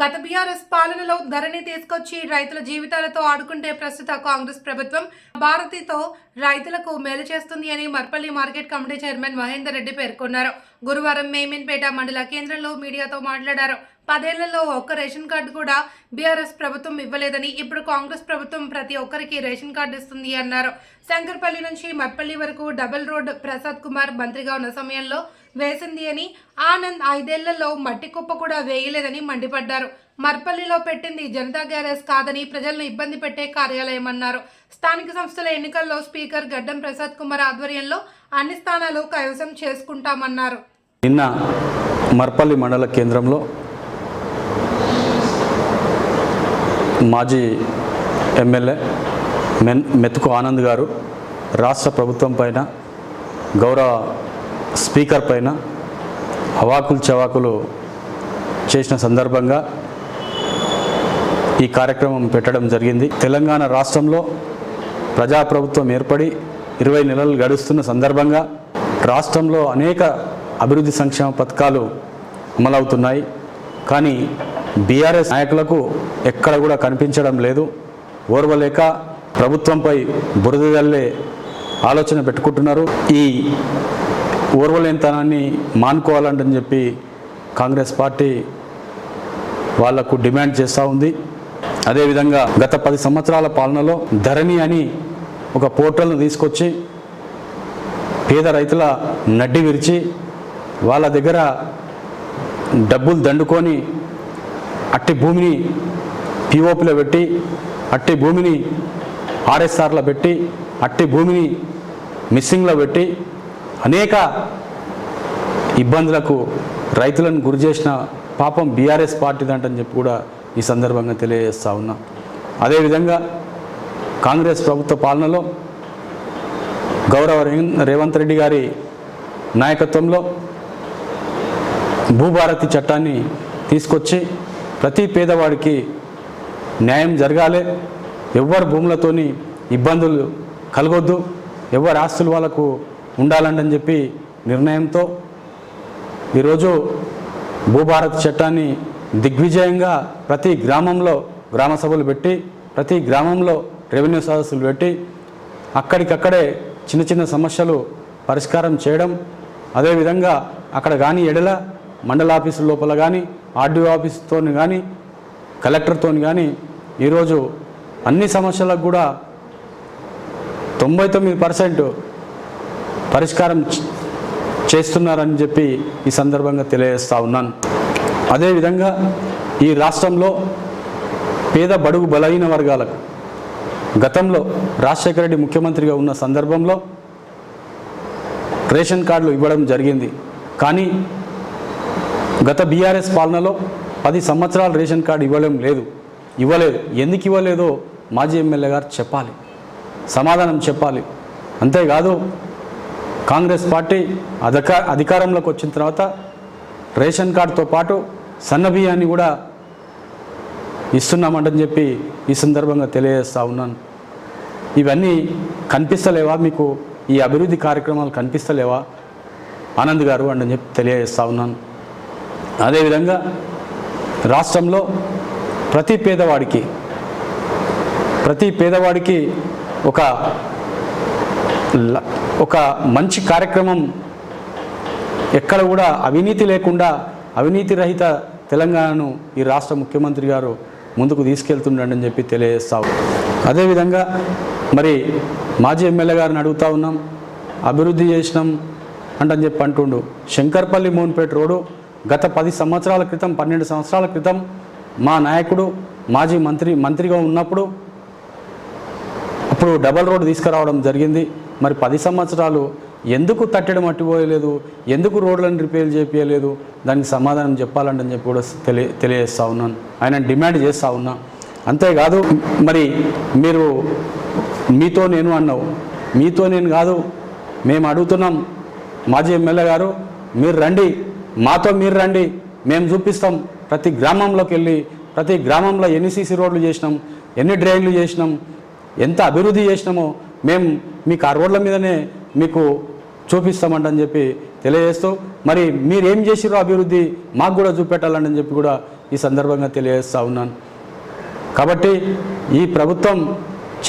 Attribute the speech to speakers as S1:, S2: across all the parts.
S1: గత బీఆర్ఎస్ పాలనలో ధరణి తీసుకొచ్చి రైతుల జీవితాలతో ఆడుకుంటే ప్రస్తుత కాంగ్రెస్ ప్రభుత్వం భారతితో రైతులకు మేలు చేస్తుంది అని Marpalli market committee chairman Mahender Reddy పేర్కొన్నారు. గురువారం మేమిన్పేట మండల కేంద్రంలో మీడియాతో మాట్లాడారు. పదేళ్ళలో ఒక్క రేషన్ కార్డు కూడా బీఆర్ఎస్ ప్రభుత్వం ఇవ్వలేదని ఇప్పుడు కాంగ్రెస్ ప్రభుత్వం ప్రతి ఒక్కరికి రేషన్ కార్డు ఇస్తుంది అన్నారు. శంకర్పల్లి నుంచి మర్పల్లి వరకు డబుల్ రోడ్ ప్రసాద్ కుమార్ మంత్రిగా ఉన్న సమయంలో వేసింది అని ఆనంద్ ఐదేళ్ళలో మట్టి కుప్ప కూడా వేయలేదని మండిపడ్డారు. మర్పల్లిలో పెట్టింది జనతా గ్యారేజ్ కాదని ప్రజలను ఇబ్బంది పెట్టే కార్యాలయం అన్నారు. స్థానిక సంస్థల ఎన్నికల్లో స్పీకర్ గడ్డం ప్రసాద్ కుమార్ ఆధ్వర్యంలో అన్ని స్థానాలు కైవసం చేసుకుంటామన్నారు.
S2: నిన్న మర్పల్లి మండల కేంద్రంలో మాజీ ఎమ్మెల్యే మెన్ మెతుకు ఆనంద్ గారు రాష్ట్ర ప్రభుత్వం పైన గౌరవ స్పీకర్ పైన అవాకులు చవాకులు చేసిన సందర్భంగా ఈ కార్యక్రమం పెట్టడం జరిగింది. తెలంగాణ రాష్ట్రంలో ప్రజాప్రభుత్వం ఏర్పడి ఇరవై నెలలు గడుస్తున్న సందర్భంగా రాష్ట్రంలో అనేక అభివృద్ధి సంక్షేమ పథకాలు అమలవుతున్నాయి. కానీ బీఆర్ఎస్ నాయకులకు ఎక్కడ కూడా కనిపించడం లేదు. ఓర్వలేక ప్రభుత్వంపై బురద జల్లే ఆలోచన పెట్టుకుంటున్నారు. ఈ ఓర్వలేనితనాన్ని మానుకోవాలంటని చెప్పి కాంగ్రెస్ పార్టీ వాళ్ళకు డిమాండ్ చేస్తూ ఉంది. అదేవిధంగా గత పది సంవత్సరాల పాలనలో ధరణి అని ఒక పోర్టల్ను తీసుకొచ్చి పేద రైతుల నడ్డి విరిచి వాళ్ళ దగ్గర డబ్బులు దండుకొని అట్టి భూమిని పిఓపిలో పెట్టి అట్టి భూమిని ఆర్ఎస్ఆర్లో పెట్టి అట్టి భూమిని మిస్సింగ్లో పెట్టి అనేక ఇబ్బందులకు రైతులను గురి చేసిన పాపం బీఆర్ఎస్ పార్టీదంటని చెప్పి కూడా ఈ సందర్భంగా తెలియజేస్తా ఉన్నా. అదేవిధంగా కాంగ్రెస్ ప్రభుత్వ పాలనలో గౌరవ రేవంత్ రెడ్డి గారి నాయకత్వంలో భూభారతి చట్టాన్ని తీసుకొచ్చి ప్రతి పేదవాడికి న్యాయం జరగాలి. ఎవరి భూములతోని ఇబ్బందులు కలగొద్దు. ఎవరి ఆస్తులు వాళ్ళకు ఉండాలంటని చెప్పి నిర్ణయంతో ఈరోజు భూభారత్ చట్టాన్ని దిగ్విజయంగా ప్రతి గ్రామంలో గ్రామ సభలు పెట్టి ప్రతి గ్రామంలో రెవెన్యూ సదస్సులు పెట్టి అక్కడికక్కడే చిన్న చిన్న సమస్యలు పరిష్కారం చేయడం అదేవిధంగా అక్కడ కానీ ఎడల మండల ఆఫీసు లోపల కానీ ఆర్డీఓ ఆఫీస్తో కానీ కలెక్టర్తో కానీ ఈరోజు అన్ని సమస్యలకు కూడా తొంభై తొమ్మిది పర్సెంట్ పరిష్కారం చేస్తున్నారని చెప్పి ఈ సందర్భంగా తెలియజేస్తూ ఉన్నాను. అదేవిధంగా ఈ రాష్ట్రంలో పేద బడుగు బలహీన వర్గాలకు గతంలో రాజశేఖర రెడ్డి ముఖ్యమంత్రిగా ఉన్న సందర్భంలో రేషన్ కార్డులు ఇవ్వడం జరిగింది. కానీ గత బీఆర్ఎస్ పాలనలో పది సంవత్సరాలు రేషన్ కార్డు ఇవ్వడం లేదు. ఇవ్వలేదు. ఎందుకు ఇవ్వలేదో మాజీ ఎమ్మెల్యే గారు చెప్పాలి. సమాధానం చెప్పాలి. అంతేకాదు కాంగ్రెస్ పార్టీ అధిక అధికారంలోకి వచ్చిన తర్వాత రేషన్ కార్డుతో పాటు సన్న బియ్యాన్ని కూడా ఇస్తున్నామంటని చెప్పి ఈ సందర్భంగా తెలియజేస్తా ఉన్నాను. ఇవన్నీ కనిపిస్తలేవా? మీకు ఈ అభివృద్ధి కార్యక్రమాలు కనిపిస్తలేవా? ఆనంద్ గారు అని చెప్పి తెలియజేస్తా ఉన్నాను. అదేవిధంగా రాష్ట్రంలో ప్రతి పేదవాడికి ప్రతి పేదవాడికి ఒక ల- ఒక మంచి కార్యక్రమం ఎక్కడ కూడా అవినీతి లేకుండా అవినీతి రహిత తెలంగాణను ఈ రాష్ట్ర ముఖ్యమంత్రి గారు ముందుకు తీసుకెళ్తుండని చెప్పి తెలియజేస్తావు అదేవిధంగా మరి మాజీ ఎమ్మెల్యే గారిని అడుగుతా ఉన్నాం అభివృద్ధి చేసినాం అంటని చెప్పి అంటుండు. శంకర్పల్లి మోన్పేట రోడ్డు గత పది సంవత్సరాల క్రితం పన్నెండు సంవత్సరాల క్రితం మా నాయకుడు మాజీ మంత్రి మంత్రిగా ఉన్నప్పుడు అప్పుడు డబల్ రోడ్ తీసుకురావడం జరిగింది. మరి పది సంవత్సరాలు ఎందుకు తట్టడం మట్టిపోయలేదు ఎందుకు రోడ్లను రిపేర్ చేయలేదు దానికి సమాధానం చెప్పాలంటని చెప్పి కూడా తెలియ తెలియజేస్తా ఉన్నాను. ఆయన డిమాండ్ చేస్తూ ఉన్నా. అంతేకాదు మరి మీరు మీతో నేను అన్నావు. మీతో నేను కాదు. మేము అడుగుతున్నాం. మాజీ ఎమ్మెల్యే గారు మీరు రండి. మాతో మీరు రండి. మేము చూపిస్తాం ప్రతి గ్రామంలోకి వెళ్ళి ప్రతి గ్రామంలో ఎన్ని సీసీ రోడ్లు చేసినాం ఎన్ని డ్రైన్లు చేసినాం ఎంత అభివృద్ధి చేసినామో మేము మీకు ఆ రోడ్ల మీదనే మీకు చూపిస్తామంటని చెప్పి తెలియజేస్తూ మరి మీరు ఏం చేసిరో అభివృద్ధి మాకు కూడా చూపెట్టాలని చెప్పి కూడా ఈ సందర్భంగా తెలియజేస్తూ ఉన్నాను. కాబట్టి ఈ ప్రభుత్వం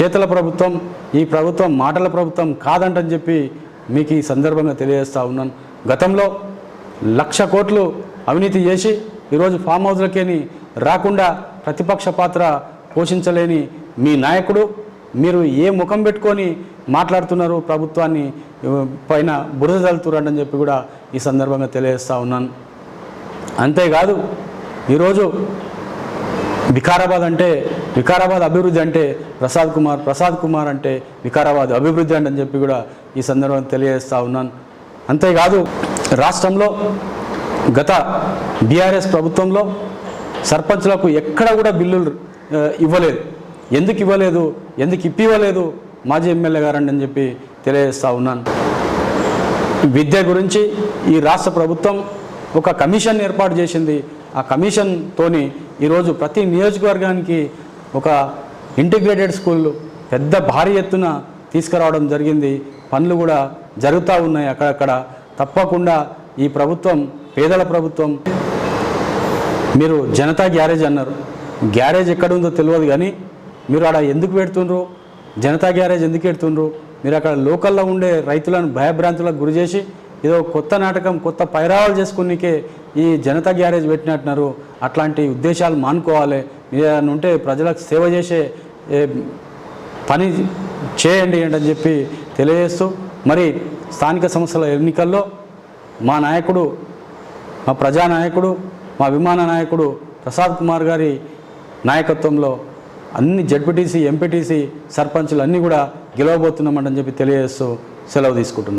S2: చేతల ప్రభుత్వం ఈ ప్రభుత్వం మాటల ప్రభుత్వం కాదంటని చెప్పి మీకు ఈ సందర్భంగా తెలియజేస్తూ ఉన్నాను. గతంలో లక్ష కోట్లు అవినీతి చేసి ఈరోజు ఫామ్ హౌస్లకేని రాకుండా ప్రతిపక్ష పాత్ర పోషించలేని మీ నాయకుడు మీరు ఏ ముఖం పెట్టుకొని మాట్లాడుతున్నారు ప్రభుత్వాన్ని పైన బురద చల్లుతున్నారని చెప్పి కూడా ఈ సందర్భంగా తెలియజేస్తూ ఉన్నాను. అంతేకాదు ఈరోజు వికారాబాద్ అంటే వికారాబాద్ అభివృద్ధి అంటే ప్రసాద్ కుమార్ ప్రసాద్ కుమార్ అంటే వికారాబాద్ అభివృద్ధి అంటే అని చెప్పి కూడా ఈ సందర్భంగా తెలియజేస్తూ ఉన్నాను. అంతేకాదు రాష్ట్రంలో గత బీఆర్ఎస్ ప్రభుత్వంలో సర్పంచ్లకు ఎక్కడ కూడా బిల్లులు ఇవ్వలేదు. ఎందుకు ఇవ్వలేదు? ఎందుకు ఇప్పివ్వలేదు? మాజీ ఎమ్మెల్యే గారండి అని చెప్పి తెలియజేస్తూ ఉన్నాను. విద్య గురించి ఈ రాష్ట్ర ప్రభుత్వం ఒక కమిషన్ ఏర్పాటు చేసింది. ఆ కమిషన్తోని ఈరోజు ప్రతి నియోజకవర్గానికి ఒక ఇంటిగ్రేటెడ్ స్కూల్ పెద్ద భారీ ఎత్తున తీసుకురావడం జరిగింది. పనులు కూడా జరుగుతూ ఉన్నాయి అక్కడక్కడ. తప్పకుండా ఈ ప్రభుత్వం పేదల ప్రభుత్వం మీరు జనతా గ్యారేజ్ అన్నారు. గ్యారేజ్ ఎక్కడుందో తెలియదు కానీ మీరు ఆడ ఎందుకు పెడుతుండ్రు? జనతా గ్యారేజ్ ఎందుకు పెడుతుండ్రు? మీరు అక్కడ లోకల్లో ఉండే రైతులను భయభ్రాంతులకు గురి చేసి ఏదో కొత్త నాటకం కొత్త పైరావాలు చేసుకునికే ఈ జనతా గ్యారేజ్ పెట్టినట్టున్నారు. అట్లాంటి ఉద్దేశాలు మానుకోవాలి. మీరు ఏదైనా ఉంటే ప్రజలకు సేవ చేసే పని చేయండి అని చెప్పి తెలియజేస్తూ మరి స్థానిక సంస్థల ఎన్నికల్లో మా నాయకుడు మా ప్రజానాయకుడు మా విమాన నాయకుడు ప్రసాద్ కుమార్ గారి నాయకత్వంలో అన్ని జడ్పీటీసీ ఎంపీటీసీ సర్పంచులు అన్నీ కూడా గెలవబోతున్నామని చెప్పి తెలియజేస్తూ సెలవు తీసుకుంటున్నాను